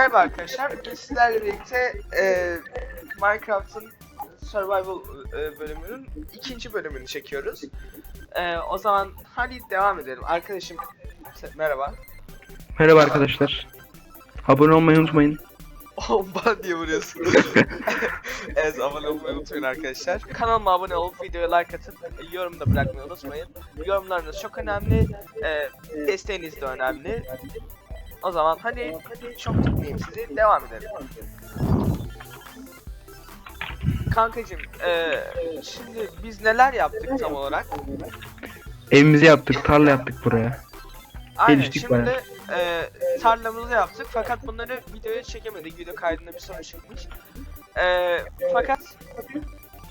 merhaba arkadaşlar. Bugün sizlerle birlikte e, Minecraft'ın Survival e, bölümünün ikinci bölümünü çekiyoruz. E, o zaman hadi devam edelim. Arkadaşım merhaba. Merhaba arkadaşlar. Abone olmayı unutmayın. Bomba diye vuruyorsun. evet abone olmayı unutmayın arkadaşlar. Kanalıma abone olup videoya like atıp yorum da bırakmayı unutmayın. Yorumlarınız çok önemli. E, desteğiniz de önemli. O zaman hadi çok tutmayayım sizi. Devam edelim. Kankacım, e, şimdi biz neler yaptık tam olarak? Evimizi yaptık, tarla yaptık buraya. Aynen Geliştik şimdi bayağı. e, tarlamızı yaptık fakat bunları videoya çekemedik. Video kaydında bir sorun çıkmış. E, fakat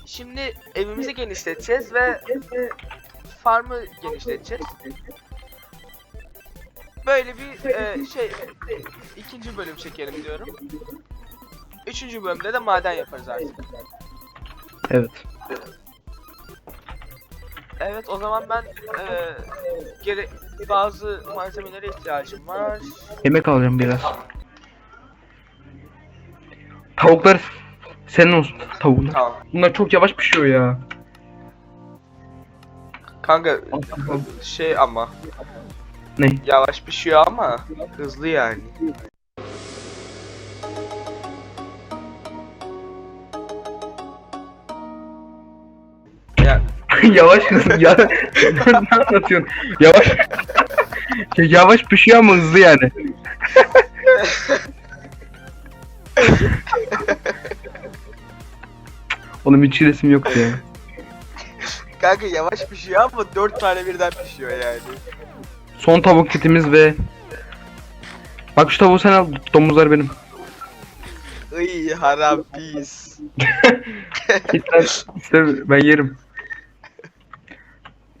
şimdi evimizi genişleteceğiz ve farmı genişleteceğiz. Böyle bir e, şey ikinci bölüm çekelim diyorum. Üçüncü bölümde de maden yaparız artık. Evet. Evet o zaman ben e, gere bazı malzemelere ihtiyacım var. Yemek alacağım biraz. Tavuklar senin olsun tavuklar. Tamam. Bunlar çok yavaş pişiyor ya. Kanka şey ama Ne? yavaş pişiyor ama hızlı yani. Ya yavaş hızlı ya. ne anlatıyorsun? Yavaş. Ya yavaş pişiyor ama hızlı yani. Onun hiç resim yoktu ya. kanka yavaş pişiyor ama dört tane birden pişiyor yani. Son tavuk kitimiz ve Bak şu tavuğu sen al, domuzlar benim. Iy haram pis. Git lan, ben yerim.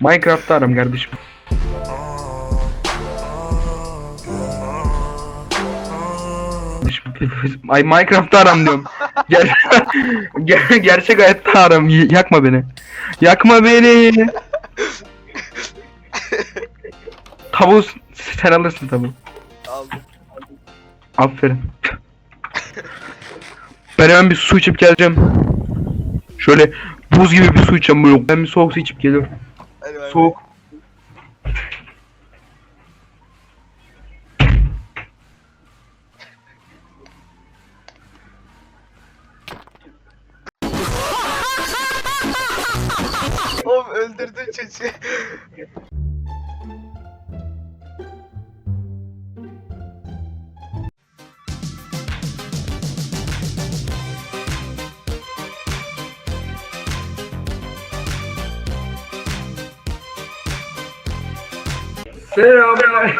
Minecraft'ta aram kardeşim. Ay Minecraft'ta aram diyorum. Ger Ger gerçek hayatta aram. Yakma beni. Yakma beni. Tavuğu s- sen alırsın tavuğu. Aldım. Aferin. ben hemen bir su içip geleceğim. Şöyle buz gibi bir su içeceğim böyle. Ben bir soğuk su içip geliyorum. Hadi bay bay. Soğuk. Oğlum öldürdün çocuğu. Selamlar.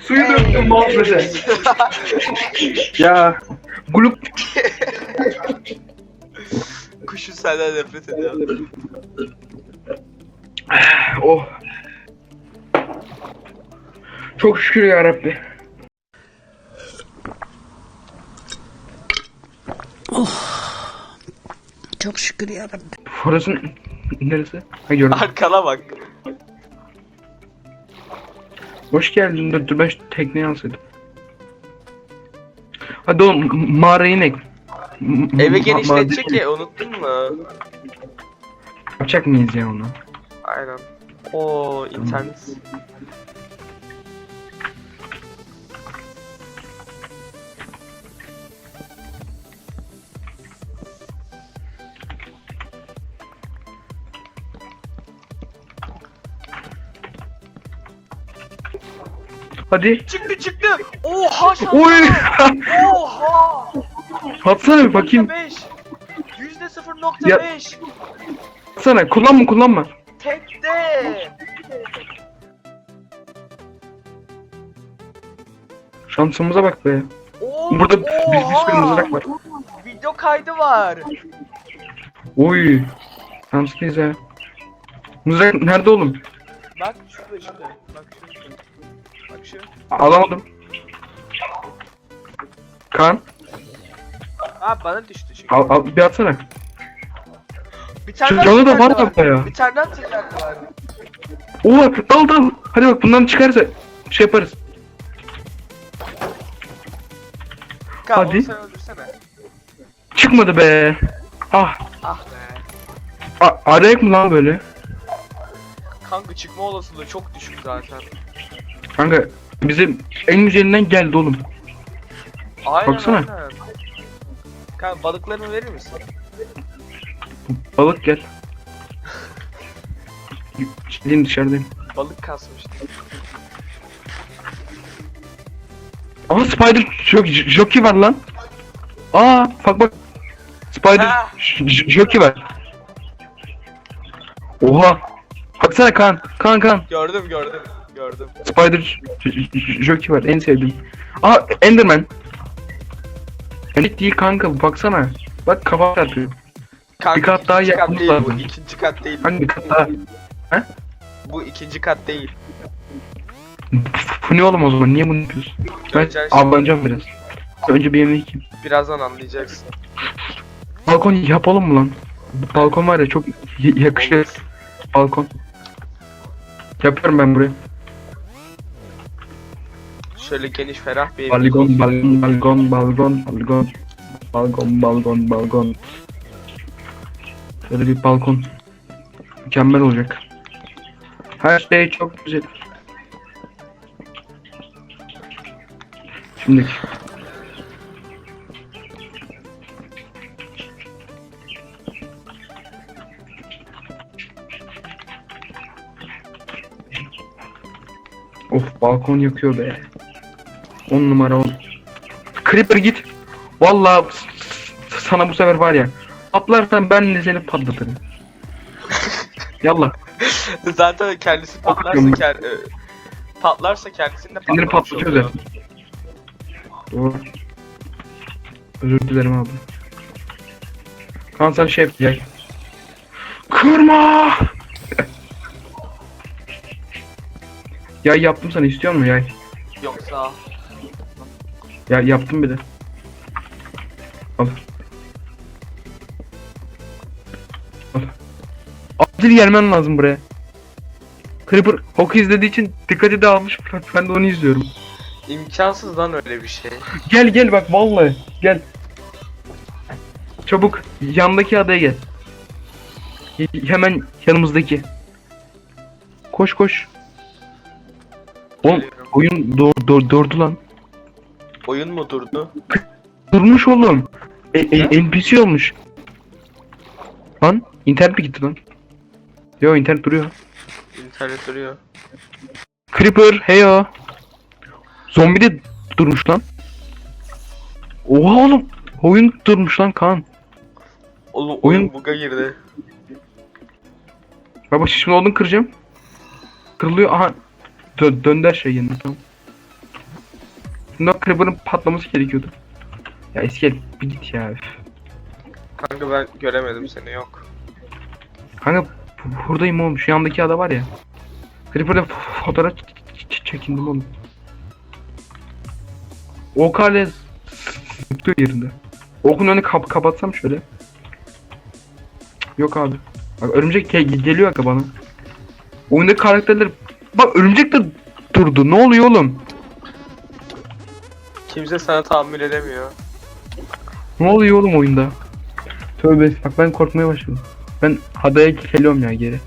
Suyu döktüm muhabbete. ya. Gulup. Kuşu senden nefret ediyor. Oh. Çok şükür ya Rabbi. Çok şükür yarabbim. Orası neresi? Ha gördüm. Arkana bak. Hoş geldin. Dur, dur ben şu tekneyi alsaydım. Hadi oğlum mağaraya inek. Ma- genişletecek ya unuttun mu? Yapacak mıyız ya onu? Aynen. Oo internet. Hadi. Çıktı çıktı. Oha. Oy. Oha. Atsana bir bakayım. %5. Yüzde 0.5. Atsana. Kullanma kullanma. Tekte. Şansımıza bak be. Oo, Burada bir, bir sürü oha. mızrak var. Video kaydı var. Oy. Şanslıyız ya. Mızrak nerede oğlum? Bak şurada şurada. Bak şurada. Bak şu. Alamadım. Kan. Aa bana düştü çünkü. Al, al bir atsana. Bir tane daha canı da var da ya. Bir tane daha tırnak var. Oo dal dal. Hadi bak bundan çıkarsa şey yaparız. Kaan Hadi. onu sen öldürsene. Çıkmadı be. Ah. Ah be. A- arayak mı lan böyle? Kanka çıkma olasılığı çok düşük zaten. Kanka bizim en güzelinden geldi oğlum. Aynen Baksana. aynen. Kanka balıklarımı verir misin? Balık gel. Gideyim dışarıdayım. Balık kasmıştım. Aa Spider Jockey, Jockey var lan. Aa bak bak. Spider Ha. J- Jockey var. Oha. Baksana kan. Kan kan. Gördüm gördüm. Gördüm. Spider J- J- Jockey var en sevdiğim. Aa Enderman. Elit değil kanka baksana. Bak kafa atıyor. Kanka, Bir kat daha ikinci kat yapmamız değil bu. ikinci kat değil. Hangi kat daha? Bu ikinci kat değil. Bu ne oğlum o zaman? Niye bunu yapıyorsun? Ben Göreceğiz. avlanacağım biraz. Önce bir yemek yiyeyim. Birazdan anlayacaksın. Balkon yapalım mı lan? Bu balkon var ya çok y- yakışır. Balkon. Yapıyorum ben buraya. Şöyle geniş ferah bir evimiz Balkon, olsun. balkon, balkon, balkon, balkon. Balkon, balkon, balkon. Şöyle bir balkon. Mükemmel olacak. Her şey çok güzel. Şimdi Of balkon yakıyor be. 10 numara 10. Creeper git. S- sana bu sefer var ya. Patlarsan ben de seni patlatırım. Yallah. Zaten kendisi patlarsa Bakıyorum. ker, e, patlarsa kendisini de Kendini patlamış patlatıyor oluyor. zaten. Doğru. Özür dilerim abi. Şey yap. Yay. Kırma! yay yaptım sana istiyor musun yay? Yoksa Ya yaptım bir de. Al. Al. Acil gelmen lazım buraya. Creeper Hawk'u izlediği için dikkati dağılmış. Ben de onu izliyorum. imkansız lan öyle bir şey. Gel gel bak vallahi gel. Çabuk yandaki adaya gel. Y- hemen yanımızdaki. Koş koş. Oğlum Geliyorum. oyun dur dur durdu lan. Oyun mu durdu? Durmuş oğlum. E, e, NPC olmuş. Lan internet mi gitti lan? Yo internet duruyor. İnternet duruyor. Creeper heyo. Zombi de durmuş lan. Oha oğlum. Oyun durmuş lan Kaan. Oğlum Oyun- oyun buga girdi. Baba şimdi odun kıracağım. Kırılıyor aha. Dö döndü her şey yerine tamam. Şimdi o Creeper'ın patlaması gerekiyordu. Ya iskel bir git ya. Kanka ben göremedim seni yok. Kanka bu- buradayım oğlum şu yandaki ada var ya. Creeper'da f- fotoğraf ç- ç- çekindim oğlum. Ok hala zıplıyor yerinde. Okun önünü kap kapatsam şöyle. Yok abi. Bak örümcek ge- geliyor aga bana. Oyundaki karakterler... Bak örümcek de durdu. Ne oluyor oğlum? Kimse sana tahammül edemiyor. Ne oluyor oğlum oyunda? Tövbe bak ben korkmaya başladım. Ben adaya geliyorum ya geri.